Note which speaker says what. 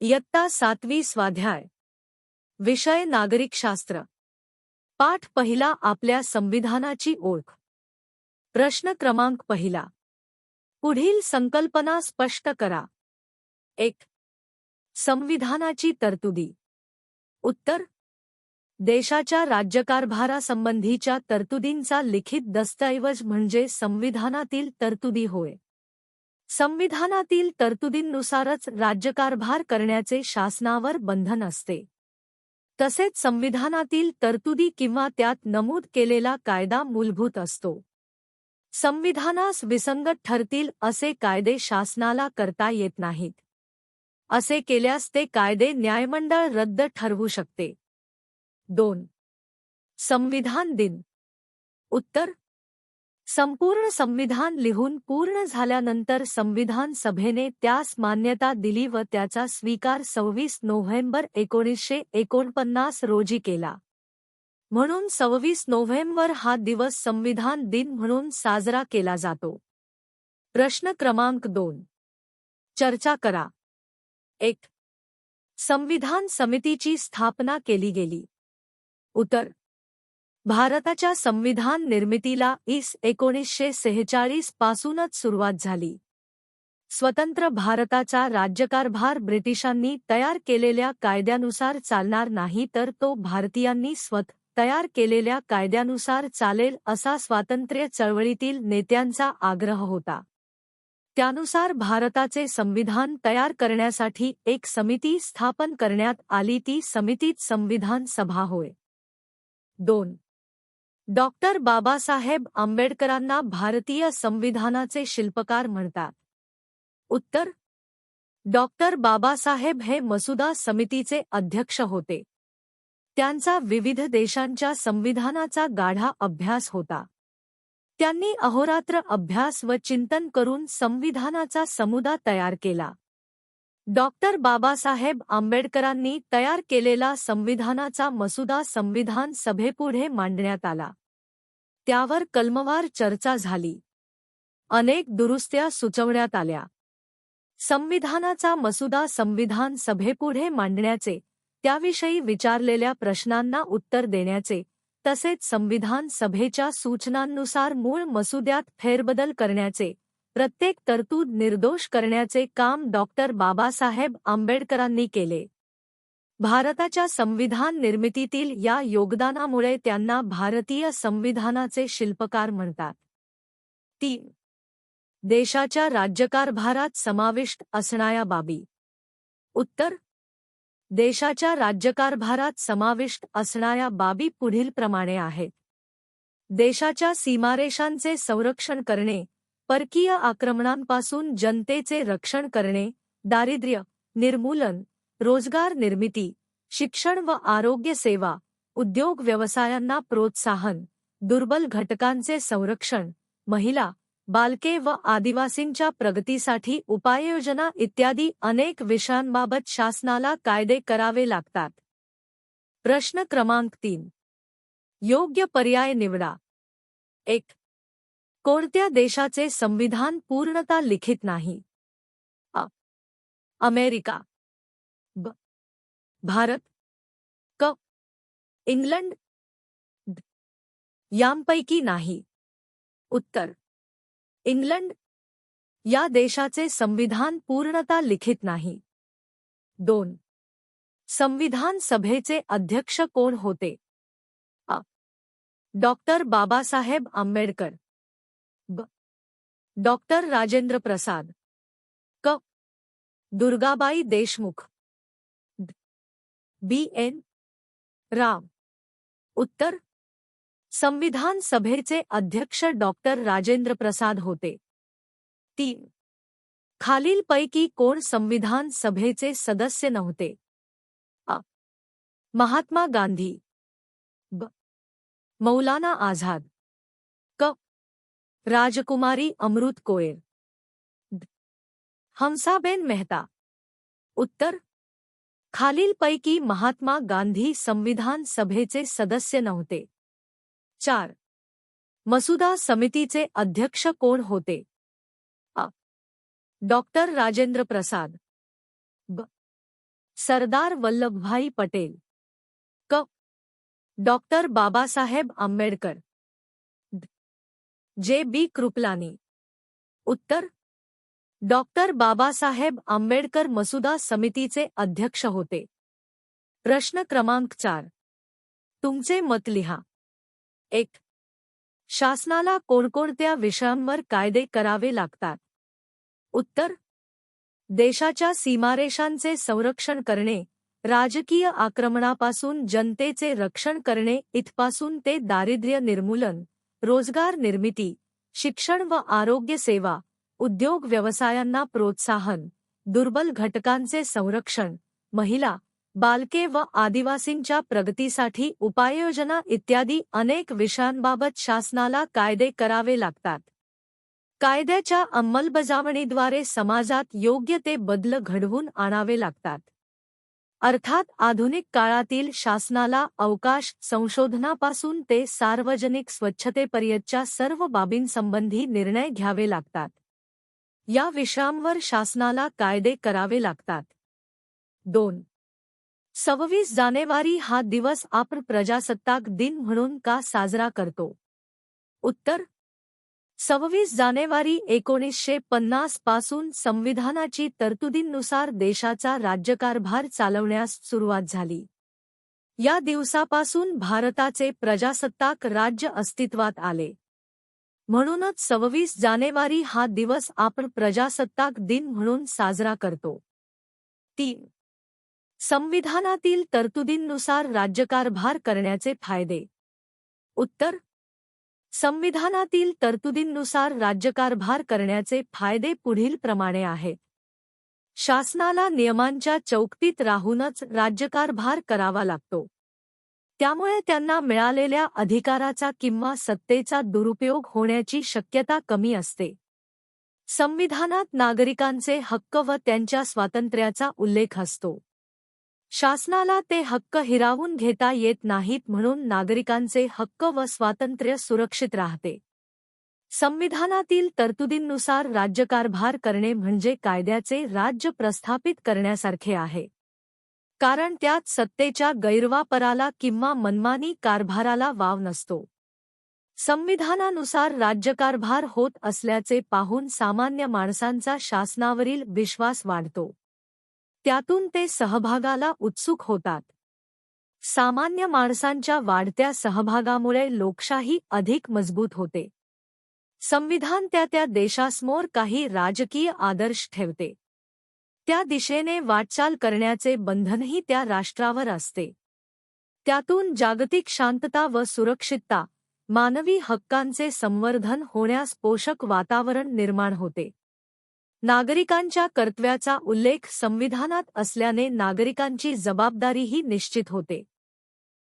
Speaker 1: इयत्ता सातवी स्वाध्याय. विषय नागरिकशास्त्र पाठ पहिला आपल्या संविधानाची ओळख. प्रश्न क्रमांक पहिला. पुढील संकल्पना स्पष्ट करा. एक. संविधानाची तरतुदी. उत्तर. देशाच्या राज्यकारभारासंबंधीच्या तरतुदींचा लिखित दस्तऐवज म्हणजे संविधानातील तरतुदी होय. संविधानातील तरतुदींनुसारच राज्यकारभार करण्याचे शासनावर बंधन असते. तसेच संविधानातील तरतुदी किंवा त्यात नमूद केलेला कायदा मूलभूत असतो. संविधानास विसंगत ठरतील असे कायदे शासनाला करता येत नाहीत. असे केल्यास ते कायदे न्यायमंडळ रद्द ठरवू शकते. दोन. संविधान दिन. उत्तर. संपूर्ण संविधान लिहून पूर्ण झाल्यानंतर संविधान सभेने त्यास मान्यता दिली व त्याचा स्वीकार सव्वीस नोव्हेंबर एकोणीसशे एकोणपन्नास रोजी केला. म्हणून सव्वीस नोव्हेंबर हा दिवस संविधान दिन म्हणून साजरा केला जातो. प्रश्न क्रमांक दोन. चर्चा करा. एक. संविधान समितीची स्थापना केली गेली. उत्तर. भारताच्या संविधान निर्मितीला इस एकोणीसशे सेहेचाळीस पासूनच सुरुवात झाली. स्वतंत्र भारताचा राज्यकारभार ब्रिटिशांनी तयार केलेल्या कायद्यानुसार चालणार नाही तर तो भारतीयांनी स्वत तयार केलेल्या कायद्यानुसार चालेल असा स्वातंत्र्य चळवळीतील नेत्यांचा आग्रह होता. त्यानुसार भारताचे संविधान तयार करण्यासाठी एक समिती स्थापन करण्यात आली ती समितीत संविधान सभा होय. दोन डॉक्टर बाबासाहेब आंबेडकरांना भारतीय संविधानाचे शिल्पकार म्हणतात. उत्तर, डॉक्टर बाबासाहेब हे मसुदा समितीचे अध्यक्ष होते. त्यांचा विविध देशांच्या संविधानाचा गाढा अभ्यास होता. त्यांनी अहोरात्र अभ्यास व चिंतन करून संविधानाचा समुदा तयार केला. डॉक्टर बाबासाहेब आंबेडकरांनी तयार केलेला संविधानाचा मसुदा संविधान सभेपुढे मांडण्यात आला. त्यावर कलमवार चर्चा झाली. अनेक दुरुस्त्या सुचवण्यात आल्या. संविधानाचा मसुदा संविधान सभेपुढे मांडण्याचे त्याविषयी विचारलेल्या प्रश्नांना उत्तर देण्याचे तसेच संविधान सभेच्या सूचनांनुसार मूळ मसुद्यात फेरबदल करण्याचे प्रत्येक तरतूद निर्दोष करण्याचे काम डॉक्टर बाबासाहेब आंबेडकरांनी केले. भारताच्या संविधान निर्मितीतील या योगदानामुळे त्यांना भारतीय संविधानाचे शिल्पकार म्हणतात. तीन. देशाच्या राज्यकारभारात समाविष्ट असणाऱ्या बाबी. उत्तर. देशाच्या राज्यकारभारात समाविष्ट असणाऱ्या बाबी पुढीलप्रमाणे आहेत. देशाच्या सीमारेषांचे संरक्षण करणे परकीय आक्रमणांपासून जनतेचे रक्षण करणे दारिद्र्य निर्मूलन रोज़गार निर्मिती, शिक्षण व आरोग्य सेवा, उद्योग व्यवसायांना प्रोत्साहन, दुर्बल घटकांचे संरक्षण, महिला, बालके व आदिवासींच्या प्रगतीसाठी उपाययोजना इत्यादी अनेक विषयांबाबत शासनाला कायदे करावे लागतात. प्रश्न क्रमांक तीन. योग्य पर्याय निवडा. एक. कोणत्या देशाचे संविधान पूर्णता लिखित नाही? अ. अमेरिका. भारत क इंग्लंड यांपैकी नाही. उत्तर, इंग्लंड, या देशाचे संविधान पूर्णता लिखित नाही. दोन, संविधान सभेचे अध्यक्ष कोण होते? अ, डॉक्टर बाबासाहेब आंबेडकर, ब, डॉक्टर राजेंद्र प्रसाद, क, दुर्गाबाई देशमुख. B N. राव उत्तर. संविधान सभेचे अध्यक्ष डॉक्टर राजेंद्र प्रसाद होते. तीन. खालीलपैकी कोण संविधान सभेचे सदस्य नव्हते? अ. महात्मा गांधी. ब. मौलाना आझाद. क. राजकुमारी अमृत कोयर. हंसाबेन मेहता. उत्तर. खालीलपैकी महात्मा गांधी संविधान सभेचे सदस्य नव्हते. चार. मसुदा समितीचे अध्यक्ष कोण होते? अ. डॉक्टर राजेंद्र प्रसाद. ब. सरदार वल्लभभाई पटेल. क. Doctor Babasaheb Ambedkar. J. B. Kripalani. उत्तर डॉक्टर बाबासाहेब आंबेडकर मसुदा समितीचे अध्यक्ष होते. प्रश्न क्रमांक चार. तुमचे मत लिहा. एक. शासनाला कोणकोणत्या विषयांवर कायदे करावे लागतात? उत्तर. देशाच्या सीमारेषांचे संरक्षण करणे राजकीय आक्रमणापासून जनतेचे रक्षण करणे इथपासून ते दारिद्र्य निर्मूलन रोजगार निर्मिती शिक्षण व आरोग्य सेवा उद्योग व्यवसायांना प्रोत्साहन दुर्बल घटकांचे संरक्षण महिला बालके व आदिवासींच्या प्रगतीसाठी उपाययोजना इत्यादी अनेक विषयांबाबत शासनाला कायदे करावे लागतात. कायद्याच्या अंमलबजावणीद्वारे समाजात योग्य ते बदल घडवून आणावे लागतात. अर्थात आधुनिक काळातील शासनाला अवकाश संशोधनापासून ते सार्वजनिक स्वच्छतेपर्यंतच्या सर्व बाबींसंबंधी निर्णय घ्यावे लागतात. या विषयांवर शासनाला कायदे करावे लागतात. दोन. सव्वीस जानेवारी हा दिवस आपण प्रजासत्ताक दिन म्हणून का साजरा करतो? उत्तर. सव्वीस जानेवारी एकोणीसशे पन्नासपासून संविधानाची तरतुदींनुसार देशाचा राज्यकारभार चालवण्यास सुरुवात झाली. या दिवसापासून भारताचे प्रजासत्ताक राज्य अस्तित्वात आले. म्हणूनच सव्वीस जानेवारी हा दिवस आपण प्रजासत्ताक दिन म्हणून साजरा करतो. तीन. संविधानातील तरतुदींनुसार राज्यकारभार करण्याचे फायदे. उत्तर. संविधानातील तरतुदींनुसार राज्यकारभार करण्याचे फायदे पुढील प्रमाणे आहेत शासनाला नियमांच्या चौकटीत राहूनच राज्यकारभार करावा लागतो. त्यामुळे त्यांना मिळालेल्या अधिकाराचा किंवा सत्तेचा दुरुपयोग होण्याची शक्यता कमी असते. संविधानात नागरिकांचे हक्क व त्यांच्या स्वातंत्र्याचा उल्लेख असतो. शासनाला ते हक्क हिरावून घेता येत नाहीत म्हणून नागरिकांचे हक्क व स्वातंत्र्य सुरक्षित राहते. संविधानातील तरतुदींनुसार राज्यकारभार करणे म्हणजे कायद्याचे राज्य प्रस्थापित करण्यासारखे आहे. कारण त्यात सत्तेच्या गैरवापराला किंवा मनमानी कारभाराला वाव नसतो. संविधानानुसार राज्यकारभार होत असल्याचे पाहून सामान्य माणसांचा शासनावरील विश्वास वाढतो. त्यातून ते सहभागाला उत्सुक होतात. सामान्य माणसांच्या वाढत्या सहभागामुळे लोकशाही अधिक मजबूत होते. संविधान त्या त्या देशासमोर काही राजकीय आदर्श ठेवते. त्या दिशेने वाटचाल करण्याचे बंधनही त्या राष्ट्रावर असते. त्यातून जागतिक शांतता व सुरक्षितता मानवी हक्कांचे संवर्धन होण्यास पोषक वातावरण निर्माण होते. नागरिकांच्या कर्तव्याचा उल्लेख संविधानात असल्याने नागरिकांची जबाबदारीही निश्चित होते.